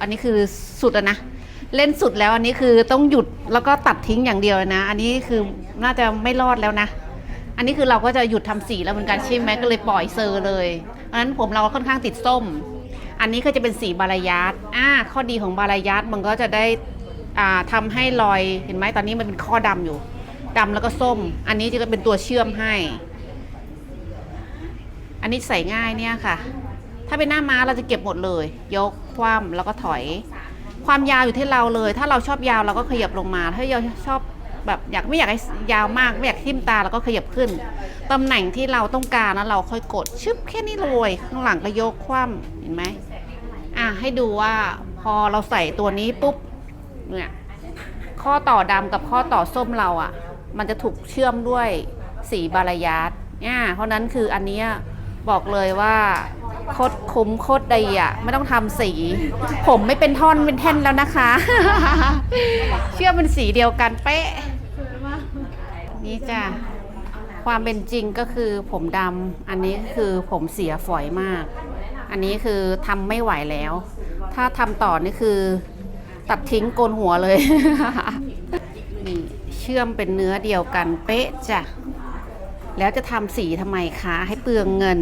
อันนี้คือสุดแล้วนะ เล่นสุดแล้วอันนี้คือต้องหยุดแล้วก็ตัดทิ้งอย่างเดียวนะ อันนี้คือน่าจะไม่รอดแล้วนะ อันนี้คือเราก็จะหยุดทำสีแล้วเหมือนกันใช่ไหมก็เลยปล่อยเซอร์เลยเพราะนั้นผมเราค่อนข้างติดส้ม อันนี้ก็จะเป็นสีบาลายัดอ่าข้อดีของบาลายัดมันก็จะได้อ่าทำให้รอยเห็นไหมตอนนี้มันเป็นข้อดำอยู่ดำแล้วก็ส้ม อันนี้จะเป็นตัวเชื่อมให้ อันนี้ใส่ง่ายเนี่ยค่ะ ถ้าเป็นหน้าม้าเราจะเก็บหมดเลย ยกคว่ำแล้วก็ถอย ความยาวอยู่ที่เราเลย ถ้าเราชอบยาวเราก็ขยับลงมา ถ้าเราชอบแบบอยากไม่อยากให้ยาวมากไม่อยากทิ่มตาเราก็ขยับขึ้นตำแหน่งที่เราต้องการแล้วเราค่อยกดชึบแค่นี้เลยข้างหลังก็ยกคว่ำเห็นไหมอะให้ดูว่าพอเราใส่ตัวนี้ปุ๊บเนี่ยข้อต่อดำกับข้อต่อส้มเราอะ มันจะถูกเชื่อมด้วยสีบาลายัดเนี่ยเพราะนั้นคืออันเนี้ยบอกเลยว่า โคตรคุ้มโคตรดีอะ ไม่ต้องทำสี ผมไม่เป็นท่อนเป็นแท่นแล้วนะคะ เชื่อมเป็นสีเดียวกันเป๊ะ นี่จ้ะ ความเป็นจริงก็คือผมดำอันนี้คือผมเสียฝอยมาก อันนี้คือทำไม่ไหวแล้ว ถ้าทำต่อนี่คือ ตัดทิ้งโกนหัวเลยนี่เชื่อมเป็นเนื้อเดียวกันเป๊ะจ้ะ แล้วจะทำสีทำไมคะ ให้เปลืองเงิน